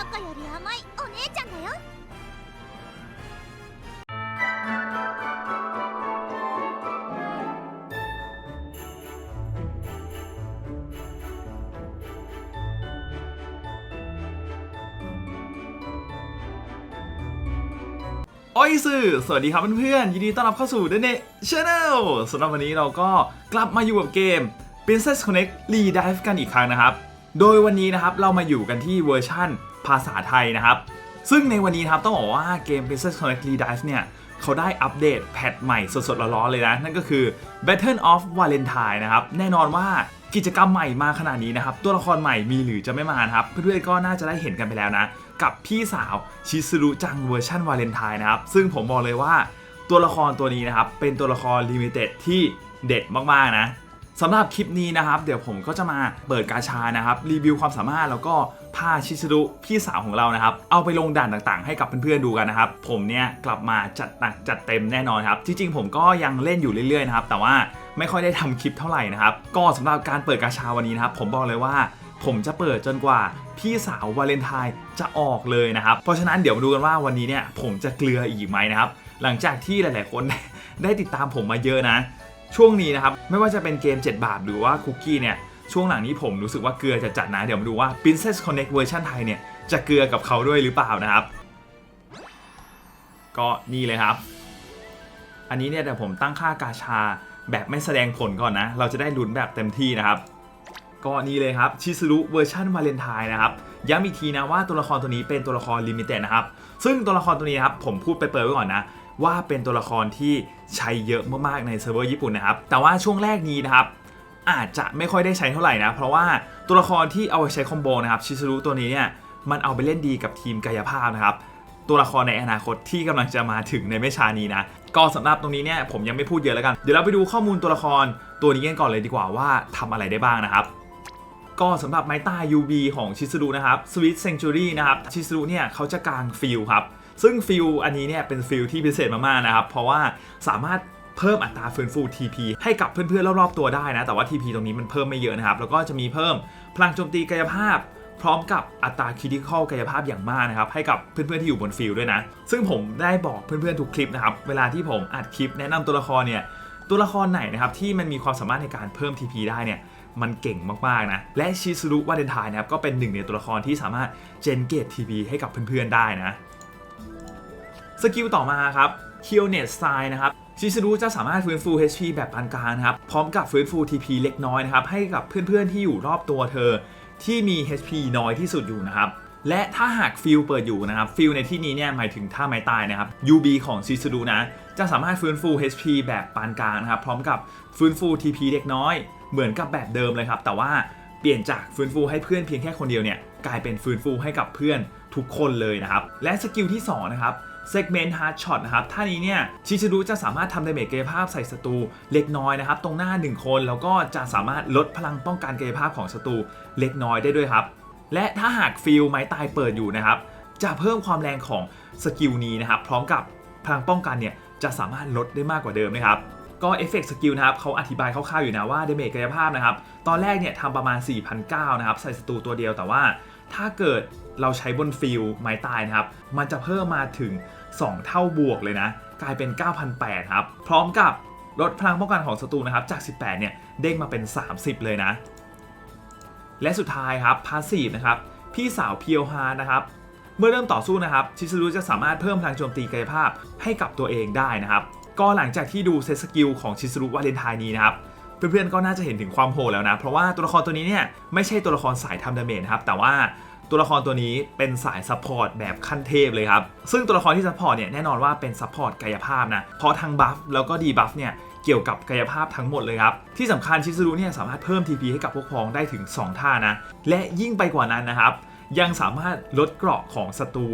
の子より甘いお姉ちゃんだよ โอ้ยสื่อสวัสดีครับเพื่อนๆยินดีต้อนรับเข้าสู่เดนเนชแนลสำหรับวันนี้เราก็กลับมาอยู่กับเกม Princess Connect Redive กันอีกครั้งนะครับ โดยวันนี้นะครับเรามาอยู่กันที่เวอร์ชั่น ภาษาไทยนะครับ ซึ่งในวันนี้ครับต้องบอกว่าเกม Princess Connect Redive เนี่ยเขาได้อัปเดตแพทใหม่สดๆร้อนๆเลยนะ นั่นก็คือ Battle of Valentine นะครับ แน่นอนว่ากิจกรรมใหม่มาขนาดนี้นะครับ ตัวละครใหม่มีหรือจะไม่มานะครับ เพื่อนๆก็น่าจะได้เห็นกันไปแล้วนะ กับพี่สาวชิซุรุจังเวอร์ชันวาเลนไทน์นะครับ ซึ่งผมบอกเลยว่าตัวละครตัวนี้นะครับ เป็นตัวละครลิมิเต็ดที่เด็ดมากๆนะสำหรับคลิปนี้นะครับ เดี๋ยวผมก็จะมาเปิดกาชานะครับ รีวิวความสามารถแล้วก็ พาชิซุรุพี่สาวของเรานะครับ เอาไปลงด่านต่างๆ ให้กับเพื่อนๆดูกันนะครับ ผมเนี่ยกลับมาจัดหนักจัดเต็มแน่นอนครับ จริงๆ ผมก็ยังเล่นอยู่เรื่อยๆนะครับ แต่ว่าไม่ค่อยได้ทำคลิปเท่าไหร่นะครับ ก็สำหรับการเปิดกาชาวันนี้นะครับ ผมบอกเลยว่า ผมจะเปิดจนกว่าพี่สาววาเลนไทน์จะออกเลยนะครับ เพราะฉะนั้นเดี๋ยวมาดูกันว่าวันนี้เนี่ยผมจะเกลืออีกไหมนะครับ หลังจากที่หลายๆ คนได้ติดตามผมมาเยอะนะ ช่วงนี้นะครับ ไม่ว่าจะเป็นเกม 7 บาทหรือว่าคุกกี้เนี่ย ช่วงหลังนี้ผมรู้สึกว่าเกลือจะจัดนะเดี๋ยวมาดูว่า Princess Connect เวอร์ชันไทยเนี่ยจะเกลือกับเขาด้วยหรือเปล่านะครับ ก็นี่เลยครับ อันนี้เนี่ยเดี๋ยวผมตั้งค่ากาชาแบบไม่แสดงผลก่อนนะ เราจะได้ลุ้นแบบเต็มที่นะครับ ก็นี่เลยครับชิซุรุเวอร์ชันวาเลนไทน์นะครับย้ำอีกทีนะว่าตัวละครตัวนี้เป็นตัวละครลิมิเต็ดนะครับ ซึ่งตัวละครตัวนี้นะครับผมพูดไปเปิดไว้ก่อนนะว่าเป็นตัวละครที่ใช้เยอะมากๆในเซิร์ฟเวอร์ญี่ปุ่นนะครับ แต่ว่าช่วงแรกนี้นะครับ อาจจะไม่ค่อยได้ใช้เท่าไหร่นะ เพราะว่าตัวละครที่เอาไปใช้คอมโบนะครับชิซุรุตัวนี้เนี่ยมันเอาไปเล่นดีกับทีมกายภาพนะครับตัวละครในอนาคตที่กำลังจะมาถึงในไม่ช้านี้นะ ก็สำหรับตรงนี้เนี่ยผมยังไม่พูดเยอะแล้วกัน เดี๋ยวเราไปดูข้อมูลตัวละครตัวนี้กันก่อนเลยดีกว่าว่าทำอะไรได้บ้างนะครับ ก็สำหรับไม้ตา UB ของชิซุรุนะครับ Sweet Sanctuary นะครับชิซุรุเนี่ยเขาจะกางฟิลครับซึ่งฟิลอันนี้เนี่ยเป็นฟิลที่พิเศษมากๆนะครับ เพราะว่าสามารถ เพิ่มอัตราฟื้นฟู TP ให้กับเพื่อนๆรอบๆตัวได้นะ แต่ว่า TP ตรงนี้มันเพิ่มไม่เยอะนะครับ แล้วก็จะมีเพิ่มพลังโจมตีกายภาพ พร้อมกับอัตราคิดิคอลกายภาพอย่างมากนะครับ ให้กับเพื่อนๆที่อยู่บนฟิลด้วยนะ ซึ่งผมได้บอกเพื่อนๆทุกคลิปนะครับ เวลาที่ผมอัดคลิปแนะนำตัวละครเนี่ย ตัวละครไหนนะครับที่มันมีความสามารถในการเพิ่ม TP ได้เนี่ยมันเก่งมากๆนะ และชิซุรุวาเลนไทน์นะครับก็เป็นหนึ่งในตัวละครที่สามารถเจนเกต TP ให้กับเพื่อนๆได้นะ สกิลต่อมาครับ k i l n e t Style นะครับ ชิซุรุจะสามารถฟื้นฟู HP แบบปานกลางครับ พร้อมกับฟื้นฟู TP เล็กน้อยนะครับ ให้กับเพื่อนๆที่อยู่รอบตัวเธอ ที่มี HP น้อยที่สุดอยู่นะครับ และถ้าหากฟิลเปิดอยู่นะครับ ฟิลในที่นี้เนี่ยหมายถึงท่าไม้ตายนะครับ UB ของชิซุรุนะ จะสามารถฟื้นฟู HP แบบปานกลางนะครับ พร้อมกับฟื้นฟู TP เล็กน้อย เหมือนกับแบบเดิมเลยครับ แต่ว่าเปลี่ยนจากฟื้นฟูให้เพื่อนเพียงแค่คนเดียวเนี่ย กลายเป็นฟื้นฟูให้กับเพื่อนทุกคนเลยนะครับ และสกิลที่สองนะครับ Segment Hard Shot นะครับท่านี้เนี่ยชิชิรุจะสามารถทำดาเมจกายภาพใส่ศัตรูเล็กน้อยนะครับตรงหน้า 1 คน แล้วก็จะสามารถลดพลังป้องกันกายภาพของศัตรูเล็กน้อยได้ด้วยครับ และถ้าหากฟิลไม้ตายเปิดอยู่นะครับจะเพิ่มความแรงของสกิลนี้นะครับพร้อมกับพลังป้องกันเนี่ยจะสามารถลดได้มากกว่าเดิมนะครับก็เอฟเฟกต์สกิลนะครับเขาอธิบายคร่าวๆอยู่นะว่าเดเมจกายภาพนะครับตอนแรกเนี่ยทำประมาณ 4,900นะครับใส่ศัตรูตัวเดียวแต่ว่าถ้าเกิดเราใช้บนฟิลไม้ตายนะครับ มันจะเพิ่มมาถึง 2 เท่าบวกเลยนะ กลายเป็น 9,800 ครับ พร้อมกับลดพลังป้องกันของศัตรูนะครับ จาก 18 เนี่ย เด้งมาเป็น 30 เลยนะ และสุดท้ายครับพาสซีฟนะครับ พี่สาวเพียวฮานะครับเมื่อเริ่มต่อสู้นะครับ ชิซุรุจะสามารถเพิ่มพลังโจมตีกายภาพให้กับตัวเองได้นะครับ ก็หลังจากที่ดูเซตสกิลของชิซุรุวาเลนไทน์นี้นะครับ เพื่อนๆก็น่าจะเห็นถึงความโหดแล้วนะ เพราะว่าตัวละครตัวนี้เนี่ยไม่ใช่ตัวละครสายทำดาเมจนะครับ แต่ว่า ตัวละครตัวนี้เป็นสายซัพพอร์ตแบบขั้นเทพเลยครับ ซึ่งตัวละครที่ซัพพอร์ตเนี่ยแน่นอนว่าเป็นซัพพอร์ตกายภาพนะเพราะทั้งบัฟแล้วก็ดีบัฟเนี่ยเกี่ยวกับกายภาพทั้งหมดเลยครับ ที่สำคัญชิซุรุเนี่ยสามารถเพิ่ม TP ให้กับพวกพ้องได้ถึง 2 ท่านะ และยิ่งไปกว่านั้นนะครับ ยังสามารถลดเกราะของศัตรู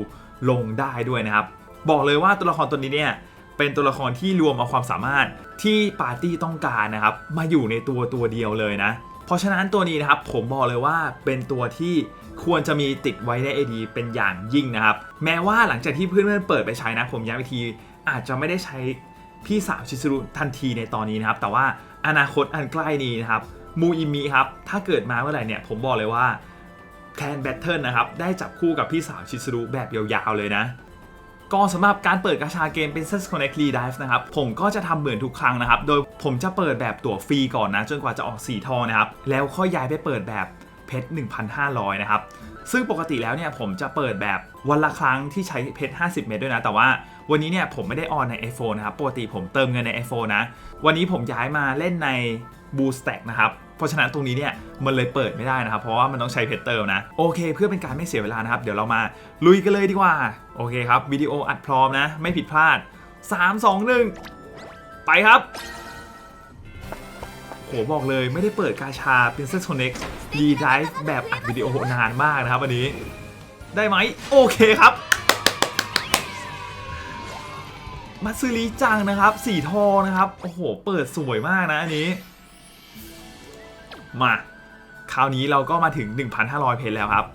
ลงได้ด้วยนะครับ บอกเลยว่าตัวละครตัวนี้เนี่ยเป็นตัวละครที่รวมเอาความสามารถที่ปาร์ตี้ต้องการนะครับ มาอยู่ในตัวตัวเดียวเลยนะ เพราะฉะนั้นตัวนี้นะครับผมบอกเลยว่าเป็นตัวที่ควรจะมีติดไว้ใน AD เป็นอย่างยิ่งนะครับ แม้ว่าหลังจากที่เพื่อนๆเปิดไปใช้นะ ผมย้ำอีกทีอาจจะไม่ได้ใช้พี่สาวชิซุรุทันทีในตอนนี้นะครับ แต่ว่าอนาคตอันใกล้นี้นะครับมูอิมิครับ ถ้าเกิดมาเมื่อไหร่เนี่ย ผมบอกเลยว่าแคนแบทเทิลนะครับ ได้จับคู่กับพี่สาวชิซุรุแบบยาวๆเลยนะ ก็สำหรับการเปิดกาชาเกม Princess Connect Redive นะครับ ผมก็จะทำเหมือนทุกครั้งนะครับ โดยผมจะเปิดแบบตั๋วฟรีก่อนนะ จนกว่าจะออกสีทองนะครับ แล้วค่อยย้ายไปเปิดแบบเพชร 1,500 นะครับ ซึ่งปกติแล้วเนี่ยผมจะเปิดแบบวันละครั้งที่ใช้เพชร50 เม็ดด้วยนะ แต่ว่าวันนี้เนี่ยผมไม่ได้ออนใน iPhone นะครับ ปกติผมเติมเงินใน iPhone นะ วันนี้ผมย้ายมาเล่นใน Boost a c k นะครับ เพราะฉะนั้นตรงนี้เนี่ยมันเลยเปิดไม่ได้นะครับ เพราะว่ามันต้องใช้เพชรเติมนะ โอเค เพื่อเป็นการไม่เสียเวลานะครับ เดี๋ยวเรามาลุยกันเลยดีกว่า โอเคครับวิดีโออัดพร้อมนะ ไม่ผิดพลาด 3 2 1 ไปครับโหบอกเลยไม่ได้เปิดกาชา Princess Connect d d i v e แบบอัดวิดีโอนานมากนะครับวันนี้ ได้ไหมโอเคครับมัตสึริจังนะครับ สีทองนะครับ โอ้โห เปิดสวยมากนะอันนี้ มา คราวนี้เราก็มาถึง 1,500 เพจแล้วครับ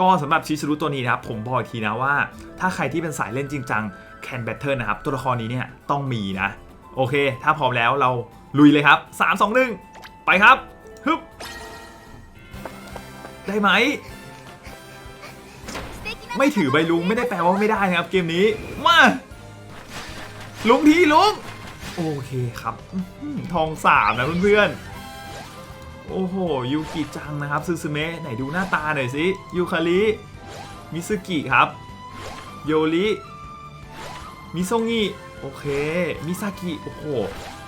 ก็สำหรับชิซุรุตัวนี้นะครับ ผมบอกอีกทีนะว่า ถ้าใครที่เป็นสายเล่นจริงจังแคนแบทเทิลนะครับ ตัวละครนี้เนี่ยต้องมีนะ โอเค ถ้าพร้อมแล้วเราลุยเลยครับ 3 2 1 ไปครับฮึบ ได้ไหม ไม่ถือใบลุงไม่ได้แปลว่าไม่ได้นะครับ เกมนี้ มา ลุงทีลุง โอเคครับทองสามนะเพื่อนๆ โอ้โห ยูกิจังนะครับซูซูเมะไหนดูหน้าตาหน่อยสิยูคาริมิซุกิครับ โยริมิซงิโอเค มิซากิ โอ้โห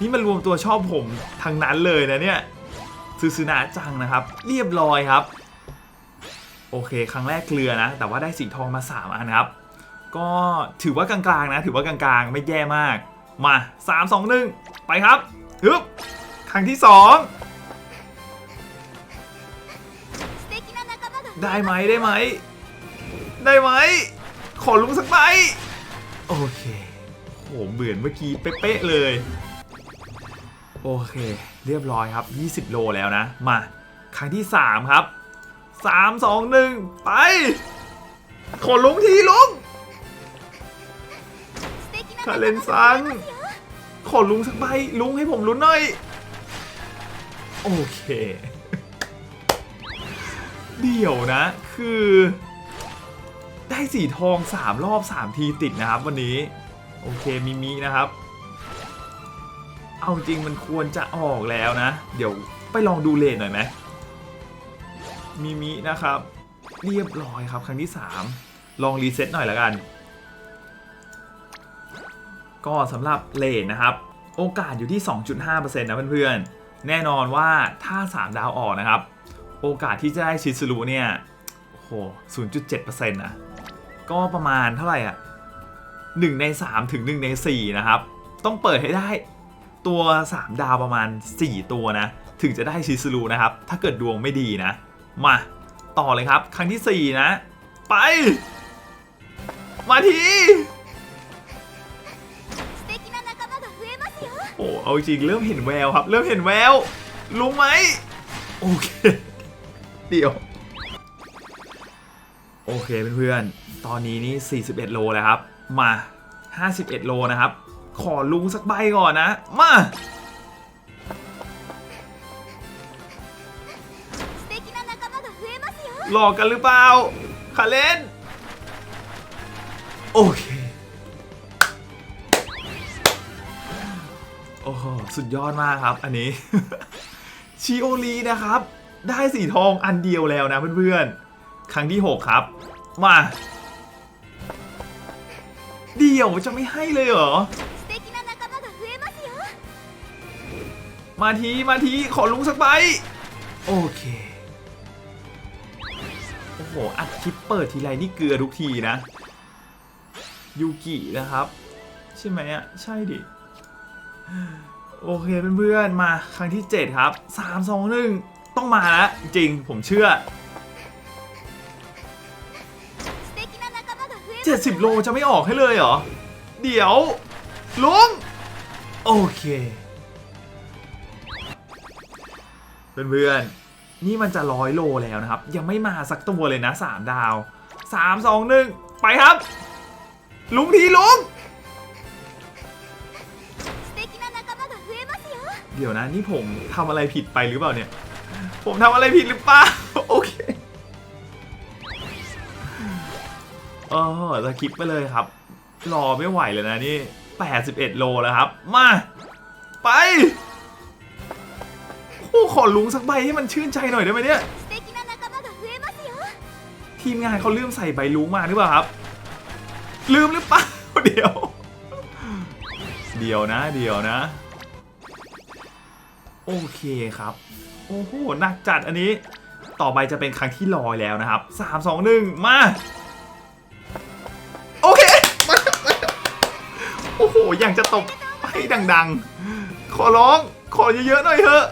นี่มันรวมตัวชอบผมทางนั้นเลยนะเนี่ยซูซูนะจังนะครับ เรียบร้อยครับ โอเค ครั้งแรกเกลือนะ แต่ว่าได้สีทองมา 3 อันครับ ก็ถือว่ากลางๆนะ ถือว่ากลางๆ ไม่แย่มาก มา 3 2 1 ไปครับฮึบครั้งที่ 2 ได้ไหมได้ไหม ได้ไหม ขอลุงสักใบโอเคโหเหมือนเมื่อกี้เป๊ะๆเลย โอเค เรียบร้อยครับ 20 โลแล้วนะ มา ครั้งที่ 3 ครับ สามสองหนึ่งไปขอลุงทีลุงคาเลนซัง ขอลุงสักใบลุงให้ผมลุ้นหน่อย โอเค เดี๋ยวนะ คือ ได้สีทองสามรอบสามทีติดนะครับวันนี้ โอเคมีมีนะครับ เอาจริงมันควรจะออกแล้วนะ เดี๋ยวไปลองดูเลนหน่อยไหม มิมินะครับ เรียบร้อยครับครั้งที่ 3 ลองรีเซ็ตหน่อยล้วกัน ก็สำหรับเลนนะครับ โอกาสอยู่ที่ 2.5%นะเพื่อนๆ แน่นอนว่าถ้า 3 ดาวออกนะครับ โอกาสที่จะได้ชิซูรุเนี่ยโอ้โห0.7%นะก็ประมาณเท่าไหร่อะ1ใน 3 ถึง 1 ใน 4 นะครับ ต้องเปิดให้ได้ตัว 3 ดาวประมาณ 4 ตัวนะ ถึงจะได้ชิซูรุนะครับ ถ้าเกิดดวงไม่ดีนะ มา ต่อเลยครับ ครั้งที่ 4 นะ ไป มาทีโอ้เอาจริงเริ่มเห็นแววครับ เริ่มเห็นแววรู้ไหมโอเค เดี๋ยว โอเคเพื่อนๆ ตอนนี้นี่ 41 โลแล้วครับ มา 51 โลนะครับ ขอลุงสักใบก่อนนะ มา หลอกกันหรือเปล่าคาเลนโอเค โอ้สุดยอดมากครับอันนี้ ชิโอลีนะครับ ได้สีทองอันเดียวแล้วนะเพื่อนๆ ครั้งที่ 6 ครับ มา เดี่ยวจะไม่ให้เลยเหรอ มาที มาที ขอลุงสักใบ โอเค โอ้โห อัดคลิปเปิดทีไรนี่เกลือทุกทีนะ ยูกินะครับ ใช่ไหมอะ ใช่ดิ โอเคเพื่อนๆ มาครั้งที่ 7 ครับ 3 2 1 ต้องมาแล้วจริงผมเชื่อ 70 โลจะไม่ออกให้เลยเหรอ เดี๋ยวลุงโอเค เพื่อนๆ นี่มันจะร้อยโลแล้วนะครับ ยังไม่มาสักตัวเลยนะ 3 ดาว 3 2 1 ไปครับ ลุงทีลุง เดี๋ยวนะนี่ผมทำอะไรผิดไปหรือเปล่าเนี่ย ผมทำอะไรผิดหรือเปล่า โอเคเออจะคลิปไปเลยครับ รอไม่ไหวเลยนะนี่ 81 โลแล้วครับ มา ไป ขอลุงสักใบให้มันชื่นใจหน่อยได้ไหมเนี่ย ทีมงานเขาลืมใส่ใบลุงมาหรือเปล่าครับ ลืมหรือเปล่าเดี๋ยว เดี๋ยวนะ เดี๋ยวนะ โอเคครับ โอ้โหหนักจัดอันนี้ ต่อไปจะเป็นครั้งที่ลอยแล้วนะครับสามสองหนึ่งมาโอเคโอ้โหอย่างจะตบให้ดัง ๆ ขอร้องขอเยอะๆหน่อยเถอะ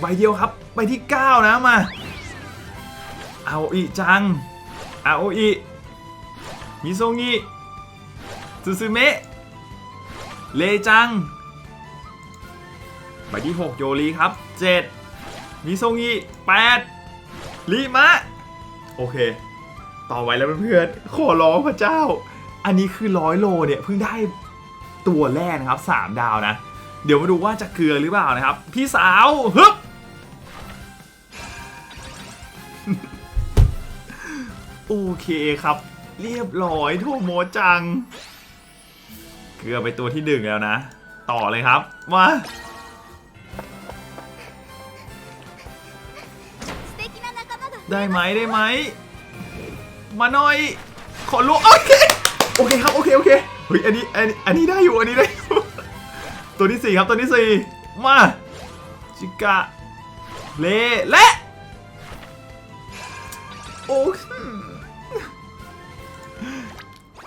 ใบเดียวครับ ใบที่ 9 นะมา เอาอีจัง เอาอีมิโซงิซูซูเมะ เลจัง ใบที่ 6 โยรีครับ 7 มิโซงิ8ลิมะ โอเค ต่อไว้แล้วเพื่อนๆ ขอร้องพระเจ้า อันนี้คือร้อยโลเนี่ย เพิ่งได้ตัวแรกนะครับ 3 ดาวนะ เดี๋ยวมาดูว่าจะเกลือหรือเปล่านะครับ พี่สาวฮึบโอเคครับ เรียบร้อยโทโมจัง เกลือไปตัวที่หนึ่งแล้วนะ ต่อเลยครับมาได้ไหมได้ไหม มาหน่อย ขอลูโอเค โอเคครับ โอเค โอเค เฮ้ย อันนี้ อันนี้ได้อยู่ อันนี้ได้อยู่ ตัวที่สี่ครับตัวที่สี่มาจิกะเลและโอ้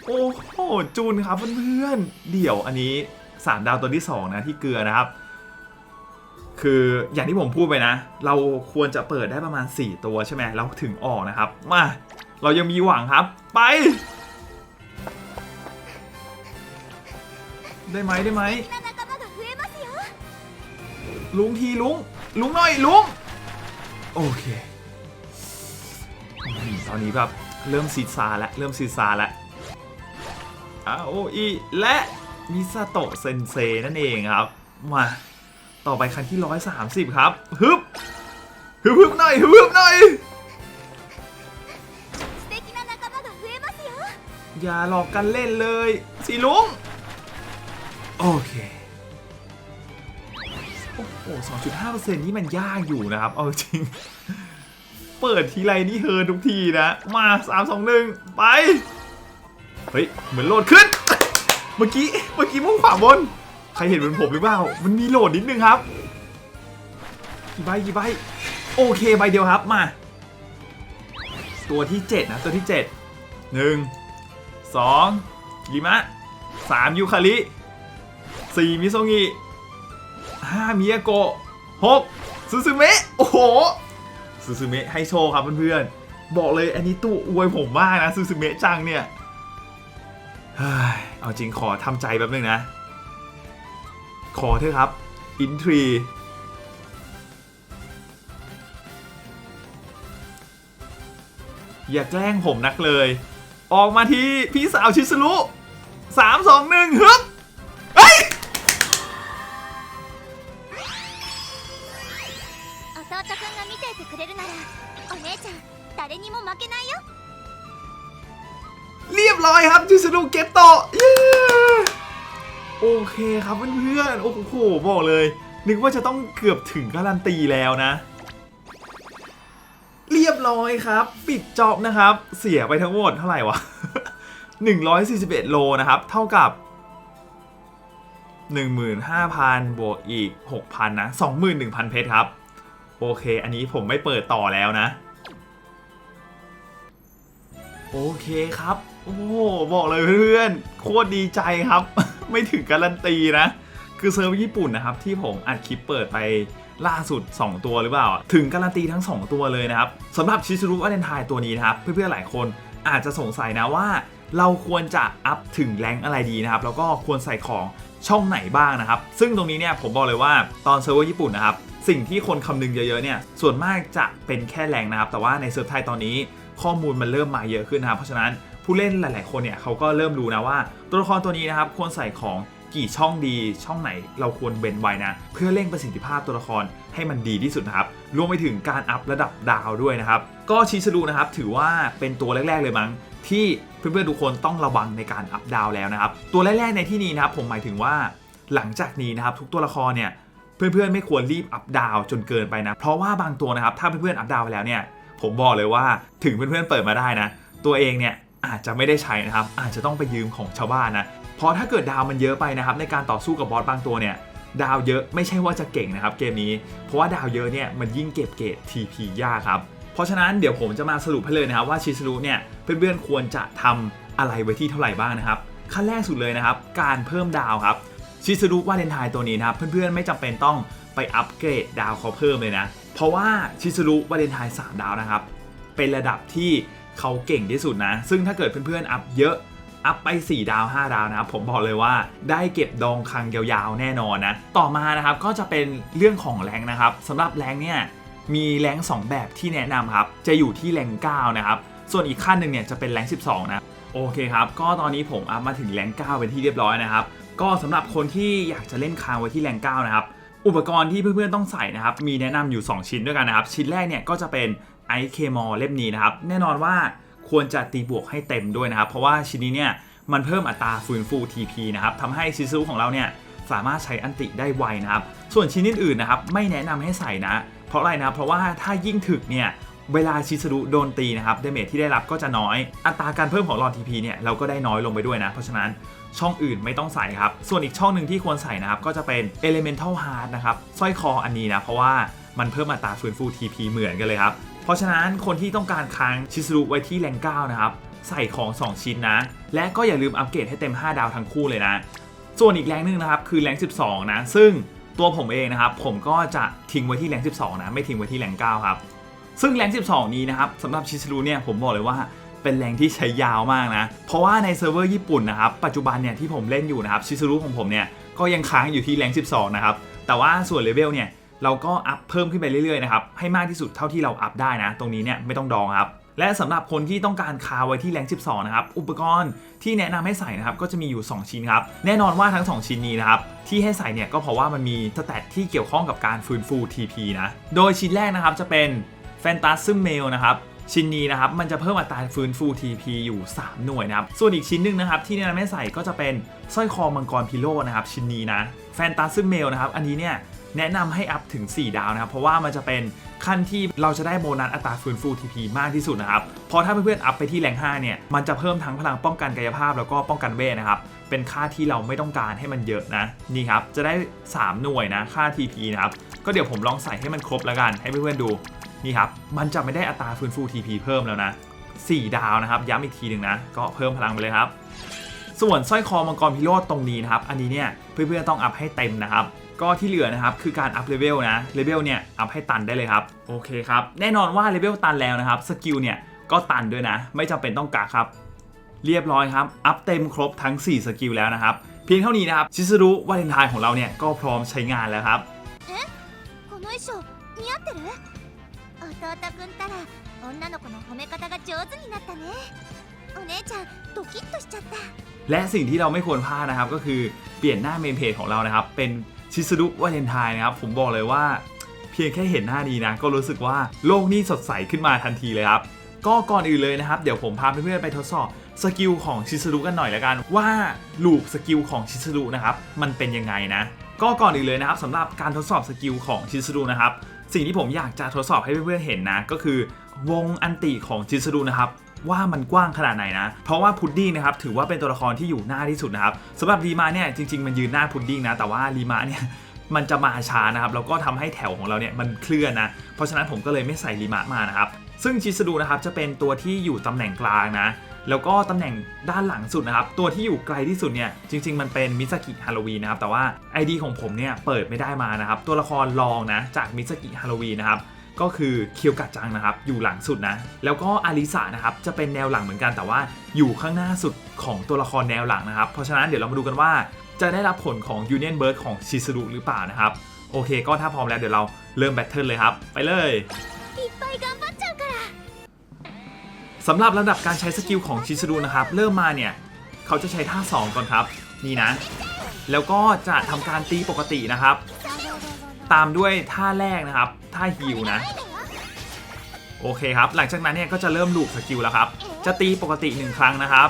โอ้โหจูนครับเพื่อนๆเดี๋ยวอันนี้ 3 ดาวตัวที่ 2 นะที่เกลือนะครับ คืออย่างที่ผมพูดไปนะ เราควรจะเปิดได้ประมาณ 4 ตัวใช่ไหมแล้วถึงออกนะครับ มา เรายังมีหวังครับ ไป ได้ไหมได้ไหม ลุงทีลุงลุงหน่อยลุงโอเคตอนนี้แบบเริ่มซีซาแล้วเริ่มซีซาแล้วอาโออีและมิซาโตะเซนเซนั่นเองครับ มา ต่อไปคันที่ 130 ครับฮึบฮึบฮึบหน่อยฮึบฮึบหน่อยอย่าหลอกกันเล่นเลยสิลุง โอเค โอ้โห2.5%นี่มันยากอยู่นะครับ เอาจริง เปิดทีไรนี่เฮอทุกทีนะ มา3 2 1ไป เฮ้ย เหมือนโหลดขึ้น เมื่อกี้ เมื่อกี้มุ่งขวาบน ใครเห็นเหมือนผมหรือเปล่า มันมีโหลดนิดนึงครับ กี่ใบกี่ใบ โอเคใบเดียวครับ มา ตัวที่7นะ ตัวที่7 1สองยิมะสามยูคาริสี่มิโซงิ ห้ามิยาโกะหกซูซูเมะโอ้โหซูซูเมะให้โชว์ครับเพื่อนๆบอกเลยอันนี้ตู้อวยผมมากนะซูซูเมะจังเนี่ยเอาจริงขอทำใจแป๊บนึงนะ ขอเถอะครับ อินทรีอย่าแกล้งผมนักเลย ออกมาทีพี่สาวชิสรุสามสองหนึ่งฮึบ ร้อยครับชิสรุเก็ตโตเย้โอเคครับเพื่อนๆโอ้โหบอกเลย นึกว่าจะต้องเกือบถึงการันตีแล้วนะ เรียบร้อยครับ ปิดจอบนะครับ เสียไปทั้งหมดเท่าไหร่วะ 141 โลนะครับ เท่ากับ 15,000 บวกอีก 6,000 นะ 21,000 เพชรครับ โอเค อันนี้ผมไม่เปิดต่อแล้วนะ โอเคครับ โอ้โหบอกเลยเพื่อนๆโคตรดีใจครับ ไม่ถึงการันตีนะ คือเซิร์ฟญี่ปุ่นนะครับที่ผมอัดคลิปเปิดไปล่าสุด 2 ตัวหรือเปล่า ถึงการันตีทั้ง 2 ตัวเลยนะครับสำหรับชิซูรุวาเลนไทน์ตัวนี้นะครับ เพื่อนๆหลายคนอาจจะสงสัยนะว่า เราควรจะอัพถึงแรงอะไรดีนะครับ แล้วก็ควรใส่ของช่องไหนบ้างนะครับ ซึ่งตรงนี้เนี่ยผมบอกเลยว่าตอนเซิร์ฟเวอร์ญี่ปุ่นนะครับ สิ่งที่คนคำนึงเยอะๆเนี่ยส่วนมากจะเป็นแค่แรงนะครับ แต่ว่าในเซิร์ฟไทยตอนนี้ข้อมูลมันเริ่มมาเยอะขึ้นนะครับเพราะฉะนั้น ผู้เล่นหลาย ๆ คนเนี่ยเขาก็เริ่มรู้นะว่า ตัวละครตัวนี้นะครับควรใส่ของกี่ช่องดีช่องไหนเราควรเว้นไว้นะ เพื่อเร่งประสิทธิภาพตัวละครให้มันดีที่สุดนะครับรวมไปถึงการอัพระดับดาวด้วยนะครับ ก็ชิสรุนะครับถือว่าเป็นตัวแรก ๆ เลยมั้งที่เพื่อนๆทุกคนต้องระวังในการอัพดาวแล้วนะครับ ตัวแรก ๆ ในที่นี้นะครับผมหมายถึงว่า หลังจากนี้นะครับทุกตัวละครเนี่ยเพื่อนๆไม่ควรรีบอัพดาวจนเกินไปนะ เพราะว่าบางตัวนะครับถ้าเพื่อนๆอัพดาวไปแล้วเนี่ยผมบอกเลยว่าถึงเพื่อนๆเปิดมาได้นะ ตัวเองเนี่ย อาจจะไม่ได้ใช้นะครับ อาจจะต้องไปยืมของชาวบ้านนะเพราะถ้าเกิดดาวมันเยอะไปนะครับ ในการต่อสู้กับบอสบางตัวเนี่ยดาวเยอะไม่ใช่ว่าจะเก่งนะครับเกมนี้ เพราะว่าดาวเยอะเนี่ยมันยิ่งเก็บเกรด TP ยากครับ เพราะฉะนั้นเดี๋ยวผมจะมาสรุปให้เลยนะครับว่าชิสรุเนี่ยเพื่อนๆควรจะทำอะไรไว้ที่เท่าไหร่บ้างนะครับ ขั้นแรกสุดเลยนะครับ การเพิ่มดาวครับชิสรุวาเลนไทน์ตัวนี้นะครับเพื่อนๆไม่จำเป็นต้องไปอัปเกรดดาวเขาเพิ่มเลยนะ เพราะว่าชิสรุวาเลนไทน์3ดาวนะครับเป็นระดับที่ เขาเก่งที่สุดนะ ซึ่งถ้าเกิดเพื่อนๆอัพเยอะอัพไป 4 ดาว 5 ดาวนะครับ ผมบอกเลยว่าได้เก็บดองคังยาวๆ แน่นอนนะ ต่อมานะครับก็จะเป็นเรื่องของแรงนะครับสำหรับแรงเนี่ยมีแรง 2 แบบที่แนะนำครับ จะอยู่ที่แรง9นะครับ ส่วนอีกขั้นหนึ่งเนี่ยจะเป็นแรง 12 นะ โอเคครับ ก็ตอนนี้ผมอัพมาถึงแรง9เป็นที่เรียบร้อยนะครับ ก็สำหรับคนที่อยากจะเล่นคางไว้ที่แรง9นะครับ อุปกรณ์ที่เพื่อนๆต้องใส่นะครับ มีแนะนำอยู่ 2 ชิ้นด้วยกันนะครับ ชิ้นแรกเนี่ยก็จะเป็น ไอเคมอลเล่มนี้นะครับ แน่นอนว่าควรจะตีบวกให้เต็มด้วยนะครับ เพราะว่าชิ้นนี้เนี่ยมันเพิ่มอัตราฟื้นฟู TP นะครับทำให้ชิซูของเราเนี่ยสามารถใช้อันติได้ไวนะครับ ส่วนชิ้นอื่นๆนะครับไม่แนะนำให้ใส่นะ เพราะอะไรนะ เพราะว่าถ้ายิ่งถึกเนี่ยเวลาชิซูโดนตีนะครับเดเมจที่ได้รับก็จะน้อย อัตราการเพิ่มของหลอด TP เนี่ยเราก็ได้น้อยลงไปด้วยนะ เพราะฉะนั้นช่องอื่นไม่ต้องใส่ครับ ส่วนอีกช่องหนึ่งที่ควรใส่นะครับก็จะเป็น Elemental Heart นะครับสร้อยคออันนี้นะเพราะว่ามันเพิ่มอัตราฟื้นฟู TP เหมือนกันเลยครับ เพราะฉะนั้นคนที่ต้องการค้างชิสรุไว้ที่แรง9นะครับ ใส่ของ 2 ชิ้นนะ และก็อย่าลืมอัปเกรดให้เต็ม 5 ดาวทั้งคู่เลยนะ ส่วนอีกแรงหนึงนะครับคือแรง 12 นะ ซึ่งตัวผมเองนะครับ ผมก็จะทิ้งไว้ที่แรง 12 นะ ไม่ทิ้งไว้ที่แรง9ครับ ซึ่งแรง 12 นี้นะครับสำหรับชิสรุเนี่ยผมบอกเลยว่าเป็นแรงที่ใช้ยาวมากนะ เพราะว่าในเซิร์ฟเวอร์ญี่ปุ่นนะครับ ปัจจุบันเนี่ยที่ผมเล่นอยู่นะครับชิสรุของผมเนี่ยก็ยังค้างอยู่ที่แรง 12 นะครับ แต่ว่าส่วนเลเวลเนี่ย เราก็อัพเพิ่มขึ้นไปเรื่อยๆนะครับให้มากที่สุดเท่าที่เราอัพได้นะ ตรงนี้เนี่ยไม่ต้องดองครับและสำหรับคนที่ต้องการคาไว้ที่แรง 12 นะครับ อุปกรณ์ที่แนะนำให้ใส่นะครับ ก็จะมีอยู่ 2 ชิ้นครับ แน่นอนว่าทั้ง 2 ชิ้นนี้นะครับ ที่ให้ใส่เนี่ยก็เพราะว่ามันมีสแตทที่เกี่ยวข้องกับการฟื้นฟู TP นะ โดยชิ้นแรกนะครับจะเป็น Phantasm Mail นะครับ ชิ้นนี้นะครับ มันจะเพิ่มอัตราฟื้นฟู TP อยู่ 3 หน่วยนะครับ ส่วนอีกชิ้นหนึ่งนะครับ ที่แนะนำให้ใส่ก็จะเป็นสร้อยคอมังกรพิโลนะครับชิ้นนี้นะ Phantasm Mail นะครับอันนี้เนี่ย แนะนำให้อัพถึง 4 ดาวนะครับ เพราะว่ามันจะเป็นขั้นที่เราจะได้โบนัสอัตราฟื้นฟู TP มากที่สุดนะครับ เพราะถ้าเพื่อนๆอัพไปที่แรง5เนี่ยมันจะเพิ่มทั้งพลังป้องกันกายภาพแล้วก็ป้องกันเวทนะครับ เป็นค่าที่เราไม่ต้องการให้มันเยอะนะนี่ครับจะได้ 3 หน่วยนะค่า TP นะครับก็เดี๋ยวผมลองใส่ให้มันครบแล้วกันให้เพื่อนๆดูนี่ครับมันจะไม่ได้อัตราฟื้นฟู TP เพิ่มแล้วนะ 4 ดาวนะครับ ย้ำอีกทีหนึ่งนะ ก็เพิ่มพลังไปเลยครับ ส่วนสร้อยคอมังกรพิโรธตรงนี้นะครับ อันนี้เนี่ยเพื่อนๆต้องอัพให้เต็มนะครับ ก็ที่เหลือนะครับคือการอัพเลเวลนะ เลเวลเนี่ยอัพให้ตันได้เลยครับ โอเคครับ แน่นอนว่าเลเวลตันแล้วนะครับ สกิลเนี่ยก็ตันด้วยนะ ไม่จำเป็นต้องกะครับ เรียบร้อยครับ อัพเต็มครบทั้ง 4 สกิลแล้วนะครับ เพียงเท่านี้นะครับ ชิสรุวาเลนไทน์ของเราเนี่ยก็พร้อมใช้งานแล้วครับ この衣装似合ってる弟くんったら女の子の褒め方が上手になったねお姉ちゃんドキッとしちゃった และสิ่งที่เราไม่ควรพลาดนะครับ ก็คือเปลี่ยนหน้าเมนเพจของเรานะครับ เป็น ชิสรุวาเลนไทน์นะครับ ผมบอกเลยว่า เพียงแค่เห็นหน้านี้นะ ก็รู้สึกว่าโลกนี้สดใสขึ้นมาทันทีเลยครับ ก็ก่อนอื่นเลยนะครับ เดี๋ยวผมพาเพื่อนๆไปทดสอบสกิลของชิสรุกันหน่อยละกัน ว่าลูปสกิลของชิสรุนะครับมันเป็นยังไงนะ ก็ก่อนอื่นเลยนะครับสำหรับการทดสอบสกิลของชิสรุนะครับสิ่งที่ผมอยากจะทดสอบให้เพื่อนๆเห็นนะ ก็คือวงอันติของชิสรุนะครับ ว่ามันกว้างขนาดไหนนะ เพราะว่าพุดดิ้งนะครับถือว่าเป็นตัวละครที่อยู่หน้าที่สุดนะครับสำหรับรีมาเนี่ยจริงๆมันยืนหน้าพุดดิ้งนะแต่ว่ารีมาเนี่ยมันจะมาช้านะครับแล้วก็ทำให้แถวของเราเนี่ยมันเคลื่อนนะเพราะฉะนั้นผมก็เลยไม่ใส่รีมามานะครับซึ่งชิสดูนะครับจะเป็นตัวที่อยู่ตำแหน่งกลางนะแล้วก็ตำแหน่งด้านหลังสุดนะครับ ตัวที่อยู่ไกลที่สุดเนี่ยจริง ๆ มันเป็นมิซากิฮาโลวีนนะครับ แต่ว่า ID ของผมเนี่ยเปิดไม่ได้มานะครับ ตัวละครรองนะจากมิซากิฮาโลวีนนะครับ ก็คือเคียวกัดจังนะครับ อยู่หลังสุดนะ แล้วก็อาริสานะครับ จะเป็นแนวหลังเหมือนกันแต่ว่าอยู่ข้างหน้าสุดของตัวละครแนวหลังนะครับ เพราะฉะนั้นเดี๋ยวเรามาดูกันว่า จะได้รับผลของยูเนียนเบิร์ดของชิซูรุหรือเปล่านะครับ โอเค ก็ถ้าพร้อมแล้วเดี๋ยวเราเริ่มแบทเทิลเลยครับ ไปเลยสำหรับระดับการใช้สกิลของชิซูรุนะครับ เริ่มมาเนี่ยเขาจะใช้ท่า 2 ก่อนครับ นี่นะ แล้วก็จะทำการตีปกตินะครับ ตามด้วยท่าแรกนะครับ ท่าฮิวนะ โอเคครับ หลังจากนั้นเนี่ยก็จะเริ่มลูกสกิลแล้วครับ จะตีปกติ 1 ครั้งนะครับ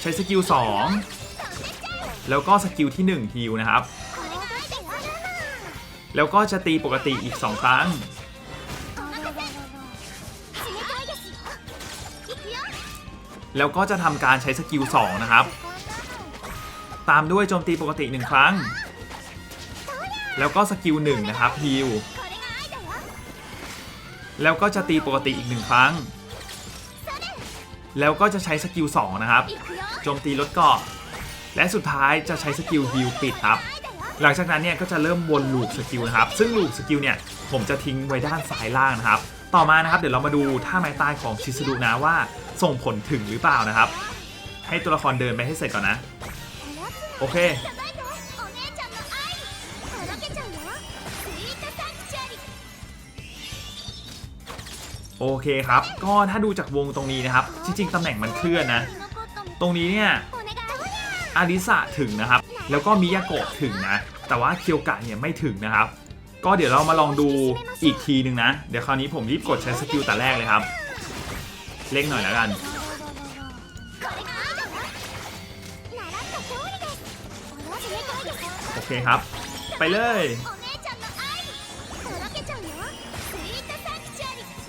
ใช้สกิล2แล้วก็สกิลที่ 1 ฮิวนะครับ แล้วก็จะตีปกติอีก 2 ครั้ง แล้วก็จะทำการใช้สกิล2นะครับ ตามด้วยโจมตีปกติ 1 ครั้ง แล้วก็สกิล1นะครับฮิวแล้วก็จะตีปกติอีก1ครั้ง แล้วก็จะใช้สกิล2นะครับโจมตีลดเกาะและสุดท้ายจะใช้สกิลฮิลปิดครับหลังจากนั้นเนี่ยก็จะเริ่มวนลูปสกิลนะครับ ซึ่งลูปสกิลเนี่ยผมจะทิ้งไว้ด้านซ้ายล่างนะครับ ต่อมานะครับเดี๋ยวเรามาดูท่าไม้ตายของชิสดุนะว่าส่งผลถึงหรือเปล่านะครับ ให้ตัวละครเดินไปให้เสร็จก่อนนะ โอเค โอเคครับ ก็ถ้าดูจากวงตรงนี้นะครับ จริงๆตำแหน่งมันเคลื่อนนะ ตรงนี้เนี่ยอาริสะถึงนะครับ แล้วก็มิยาโกะถึงนะ แต่ว่าเคียวกะเนี่ยไม่ถึงนะครับ ก็เดี๋ยวเรามาลองดูอีกทีหนึ่งนะ เดี๋ยวคราวนี้ผมรีบกดใช้สกิลแต่แรกเลยครับ เล่งหน่อยแล้วกัน โอเคครับ ไปเลย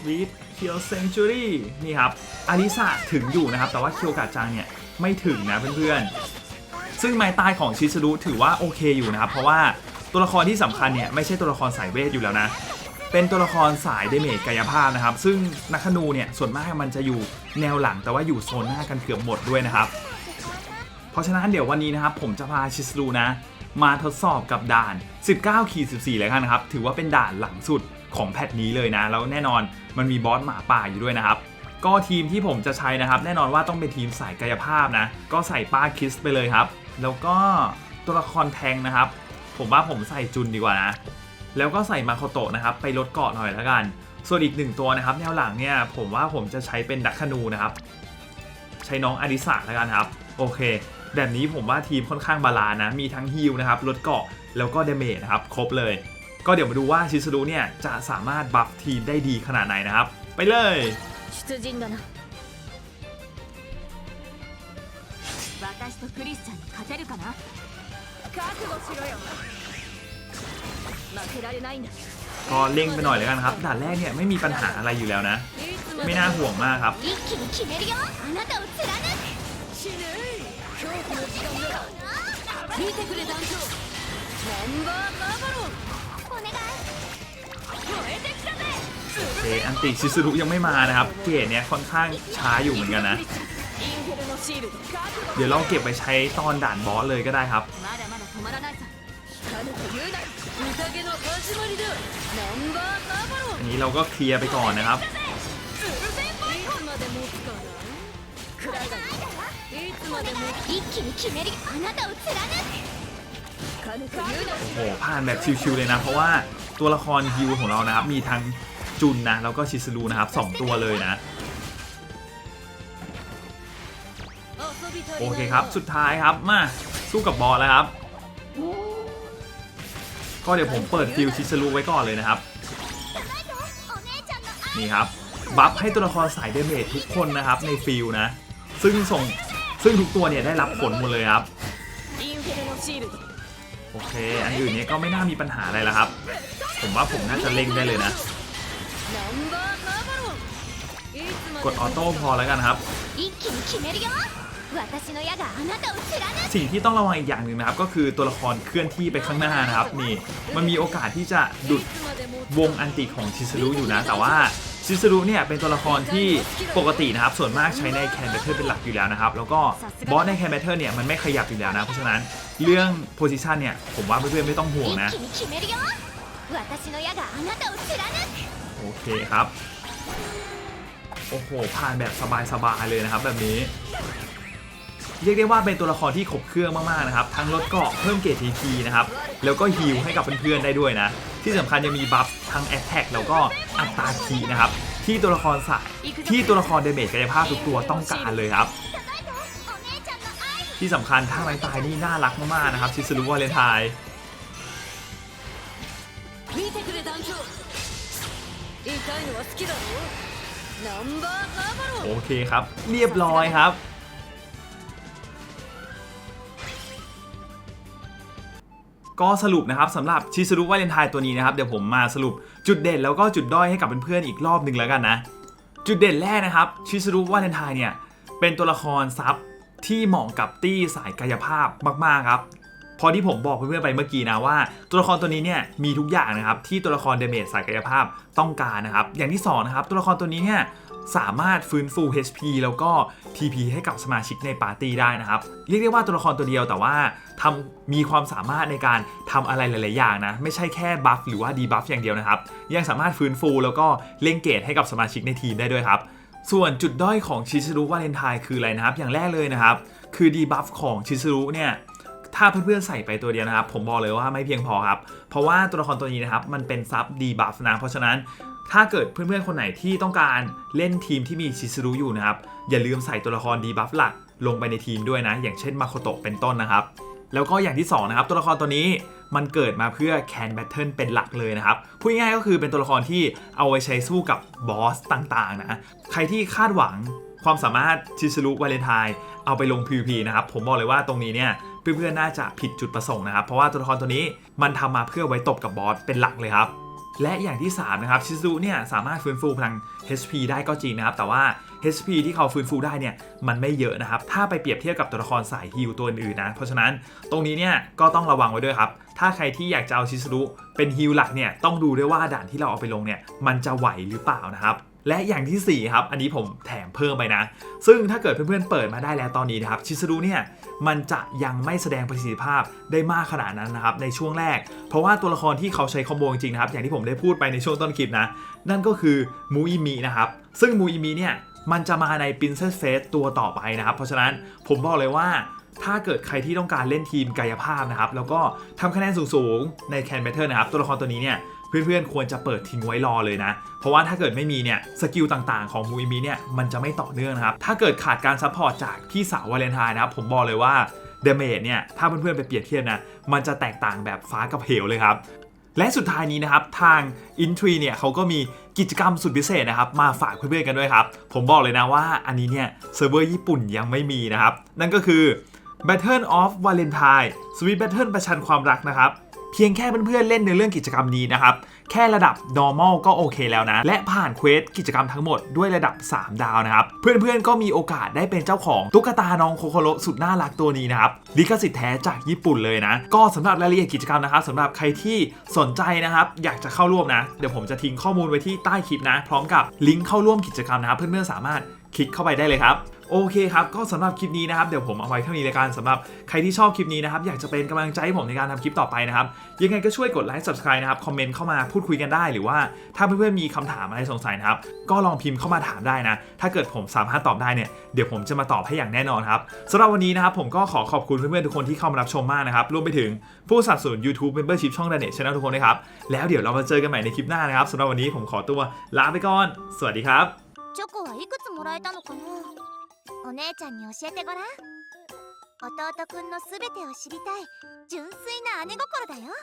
วีดเคียวเซนจูรี่นี่ครับอาริสะถึงอยู่นะครับ แต่ว่าเคียวกะจังเนี่ยไม่ถึงนะเพื่อนๆ ซึ่งไม้ตายของชิสรุถือว่าโอเคอยู่นะครับ เพราะว่าตัวละครที่สำคัญเนี่ยไม่ใช่ตัวละครสายเวทอยู่แล้วนะ เป็นตัวละครสายเดเมจกายภาพนะครับ ซึ่งนักธนูเนี่ยส่วนมากมันจะอยู่แนวหลัง แต่ว่าอยู่โซนหน้ากันเกือบหมดด้วยนะครับ เพราะฉะนั้นเดี๋ยววันนี้นะครับผมจะพาชิสรูนะมาทดสอบกับด่าน 19ขีด14 เลยกันนะครับ ถือว่าเป็นด่านหลังสุด ของแพทนี้เลยนะ แล้วแน่นอนมันมีบอสหมาป่าอยู่ด้วยนะครับก็ทีมที่ผมจะใช้นะครับ แน่นอนว่าต้องเป็นทีมสายกายภาพนะ ก็ใส่ป้าคิสไปเลยครับ แล้วก็ตัวละครแทงนะครับ ผมว่าผมใส่จุนดีกว่านะ แล้วก็ใส่มาโคโตะนะครับ ไปลดเกาะหน่อยแล้วกัน ส่วนอีกหนึ่งตัวนะครับ แนวหลังเนี่ยผมว่าผมจะใช้เป็นดักคนูนะครับ ใช้น้องอดิสาแล้วกันครับ โอเค แบบนี้ผมว่าทีมค่อนข้างบาลานซ์นะมีทั้งฮิลนะครับลดเกาะแล้วก็เดเมจนะครับครบเลย ก็เดี๋ยวมาดูว่าชิซูรุเนี่ยจะสามารถบัฟทีมได้ดีขนาดไหนนะครับ ไปเลยก็เล่งไปหน่อยเลยกันครับด่านแรกเนี่ยไม่มีปัญหาอะไรอยู่แล้วนะ ไม่น่าห่วงมากครับ เคอันติชิซุรุยังไม่มานะครับเกรดเนี้ยค่อนข้างช้าอยู่เหมือนกันนะ เดี๋ยวลองเก็บไปใช้ตอนด่านบอสเลยก็ได้ครับอันนี้เราก็เคลียร์ไปก่อนนะครับโอ้โหผ่านแบบชิวๆเลยนะ เพราะว่าตัวละครฮิวของเรานะครับ มีทั้ง จุนนะ แล้วก็ชิสรูนะครับ 2 ตัวเลยนะ โอเคครับ สุดท้ายครับ มา สู้กับบอสแล้วครับ ก็เดี๋ยวผมเปิดฟิลชิสรูไว้ก่อนเลยนะครับ นี่ครับ บัฟให้ตัวละครสายเดเมททุกคนนะครับในฟิลนะ ซึ่งส่งซึ่งทุกตัวเนี่ยได้รับผลหมดเลยครับ โอเค อันอื่นเนี่ยก็ไม่น่ามีปัญหาอะไรแล้วครับ ผมว่าผมน่าจะเล่งได้เลยนะ กดออโต้พอแล้วกันครับ สิ่งที่ต้องระวังอีกอย่างหนึ่งนะครับ ก็คือตัวละครเคลื่อนที่ไปข้างหน้านะครับนี่มันมีโอกาสที่จะดุดวงอันติของชิสรุอยู่นะ แต่ว่าชิสรุเนี่ยเป็นตัวละครที่ปกตินะครับ ส่วนมากใช้ในแคนแบทเทิลเป็นหลักอยู่แล้วนะครับ แล้วก็บอสในแคนแบทเทิลเนี่ยมันไม่ขยับอยู่แล้วนะ เพราะฉะนั้นเรื่องโพซิชันเนี่ยผมว่าเพื่อนๆไม่ต้องห่วงนะ โอเคครับ โอ้โห ผ่านแบบสบายๆเลยนะครับ แบบนี้ เรียกได้ว่าเป็นตัวละครที่ขบเครื่องมากๆนะครับ ทั้งลดเกาะเพิ่มเกรดทีทีนะครับ แล้วก็ฮิลให้กับเพื่อนๆได้ด้วยนะ ที่สำคัญยังมีบัฟทั้งแอตแทกแล้วก็อัตราคีนะครับ ที่ตัวละครสายที่ตัวละครเดเมจกายภาพทุกตัวต้องการเลยครับที่สำคัญท่าไม้ตายนี่น่ารักมากๆนะครับ ชิสรุวาเลนไทน์ โอเคครับ เรียบร้อยครับ ก็สรุปนะครับสำหรับชิซูรุวาเลนไทน์ตัวนี้นะครับ เดี๋ยวผมมาสรุปจุดเด่นแล้วก็จุดด้อยให้กับเพื่อนๆอีกรอบหนึ่งแล้วกันนะ จุดเด่นแรกนะครับชิซูรุวาเลนไทน์เนี่ยเป็นตัวละครซับที่เหมาะกับตี้สายกายภาพมากๆครับ พอที่ผมบอกเพื่อนๆไปเมื่อกี้นะว่า ตัวละครตัวนี้เนี่ยมีทุกอย่างนะครับที่ตัวละครเดเมจสายกายภาพต้องการนะครับ อย่างที่สองนะครับตัวละครตัวนี้เนี่ยสามารถฟื้นฟู HP แล้วก็ TP ให้กับสมาชิกในปาร์ตี้ได้นะครับ เรียกได้ว่าตัวละครตัวเดียวแต่ว่าทำมีความสามารถในการทำอะไรหลาย ๆ อย่างนะ ไม่ใช่แค่บัฟหรือว่าดีบัฟอย่างเดียวนะครับ ยังสามารถฟื้นฟูแล้วก็เล่งเกตให้กับสมาชิกในทีมได้ด้วยครับ ส่วนจุดด้อยของชิซรุวาเลนไทน์คืออะไรนะครับ อย่างแรกเลยนะครับ คือดีบัฟของชิซรุเนี่ย ถ้าเพื่อนๆใส่ไปตัวเดียวนะครับ ผมบอกเลยว่าไม่เพียงพอครับ เพราะว่าตัวละครตัวนี้นะครับ มันเป็นซับดีบัฟนะ เพราะฉะนั้นถ้าเกิดเพื่อนๆคนไหนที่ต้องการเล่นทีมที่มีชิซรุอยู่นะครับ อย่าลืมใส่ตัวละครดีบัฟหลักลงไปในทีมด้วยนะ อย่างเช่นมาโคโตะเป็นต้นนะครับ แล้วก็อย่างที่สองนะครับตัวละครตัวนี้มันเกิดมาเพื่อแคนแบทเทิลเป็นหลักเลยนะครับ พูดง่ายๆก็คือเป็นตัวละครที่เอาไว้ใช้สู้กับบอสต่างๆนะ ใครที่คาดหวัง ความสามารถชิซรุวาเลนไทน์เอาไปลง PVP นะครับ ผมบอกเลยว่าตรงนี้เนี่ยเพื่อนๆน่าจะผิดจุดประสงค์นะครับ เพราะว่าตัวละครตัวนี้มันทำมาเพื่อไว้ตบกับบอสเป็นหลักเลยครับ และอย่างที่ 3 นะครับ ชิซูเนี่ยสามารถฟื้นฟูพลัง HP ได้ก็จริงนะครับ แต่ว่า HP ที่เขาฟื้นฟูได้เนี่ยมันไม่เยอะนะครับ ถ้าไปเปรียบเทียบกับตัวละครสายฮิลตัวอื่นๆนะ เพราะฉะนั้นตรงนี้เนี่ยก็ต้องระวังไว้ด้วยครับ ถ้าใครที่อยากจะเอาชิซูเป็นฮิลหลักเนี่ยต้องดูด้วยว่าด่านที่เราเอาไปลงเนี่ยมันจะไหวหรือเปล่านะครับ และอย่างทีสี่ 4 ครับ อันนี้ผมแถมเพิ่มไปนะ ซึ่งถ้าเกิดเพื่อนๆเปิดมาได้แล้วตอนนี้นะครับชิซูรุเนี่ยมันจะยังไม่แสดงประสิทธิภาพได้มากขนาดนั้นนะครับในช่วงแรก เพราะว่าตัวละครที่เขาใช้คอมโบจริงๆนะครับ อย่างที่ผมได้พูดไปในช่วงต้นคลิปนะ นั่นก็คือมูอิมินะครับ ซึ่งมูอิมิเนี่ยมันจะมาใน Princess Face ตัวต่อไปนะครับ เพราะฉะนั้นผมบอกเลยว่าถ้าเกิดใครที่ต้องการเล่นทีมกายภาพนะครับ แล้วก็ทำคะแนนสูงๆในแคนเบเทอร์นะครับ ตัวละครตัวนี้เนี่ย เพื่อนๆ ควรจะเปิดทิ้งไว้รอเลยนะ เพราะว่าถ้าเกิดไม่มีเนี่ยสกิลต่างๆ ของมูอิมิเนี่ยมันจะไม่ต่อเนื่องนะครับ ถ้าเกิดขาดการซัพพอร์ตจากพี่สาววาเลนไทน์นะครับผมบอกเลยว่าเดเมจเนี่ยถ้าเพื่อนๆ ไปเปรียบเทียบนะมันจะแตกต่างแบบฟ้ากับเหวเลยครับและสุดท้ายนี้นะครับ ทาง i n t r i เนี่ยเขาก็มีกิจกรรมสุดพิเศษนะครับ มาฝากเพื่อนๆกันด้วยครับ ผมบอกเลยนะว่าอันนี้เนี่ยเซิร์ฟเวอร์ญี่ปุ่นยังไม่มีนะครับ นั่นก็คือ Battle of Valentine Sweet Battle ประชันความรักนะครับ เพียงแค่เพื่อนๆเล่นในเรื่องกิจกรรมนี้นะครับ แค่ระดับ normal ก็โอเคแล้วนะ และผ่านเควสกิจกรรมทั้งหมดด้วยระดับ 3 ดาวนะครับ เพื่อนๆก็มีโอกาสได้เป็นเจ้าของตุ๊กตาน้องโคโคโรสุดน่ารักตัวนี้นะครับลิขสิทธิ์แท้จากญี่ปุ่นเลยนะ ก็สำหรับรายละเอียดกิจกรรมนะครับสำหรับใครที่สนใจนะครับ อยากจะเข้าร่วมนะ เดี๋ยวผมจะทิ้งข้อมูลไว้ที่ใต้คลิปนะ พร้อมกับลิงก์เข้าร่วมกิจกรรมนะครับเพื่อนๆสามารถคลิกเข้าไปได้เลยครับ โอเคครับ ก็สำหรับคลิปนี้นะครับ เดี๋ยวผมเอาไว้เท่านี้เลยกันสำหรับใครที่ชอบคลิปนี้นะครับ อยากจะเป็นกำลังใจให้ผมในการทำคลิปต่อไปนะครับ ยังไงก็ช่วยกดไลค์ subscribe นะครับ คอมเมนต์เข้ามาพูดคุยกันได้ หรือว่าถ้าเพื่อนๆมีคำถามอะไรสงสัยนะครับ ก็ลองพิมพ์เข้ามาถามได้นะ ถ้าเกิดผมสามารถตอบได้เนี่ย เดี๋ยวผมจะมาตอบให้อย่างแน่นอนครับสำหรับวันนี้นะครับ ผมก็ขอขอบคุณเพื่อนๆทุกคนที่เข้ามารับชมมากนะครับ รวมไปถึงผู้สนับสนุน YouTube Membership ช่อง d a n e t Channel ทุกคนด้วยครับ แล้วเดี๋ยวเรามาเจอกันใหม่ในคลิปหน้านะครับสำหรับวันนี้ผมขอตัวลาไปก่อน สวัสดีครับ チョコはいくつもらえたのかな お姉ちゃんに教えてごらん。弟くんの全てを知りたい純粋な姉心だよ。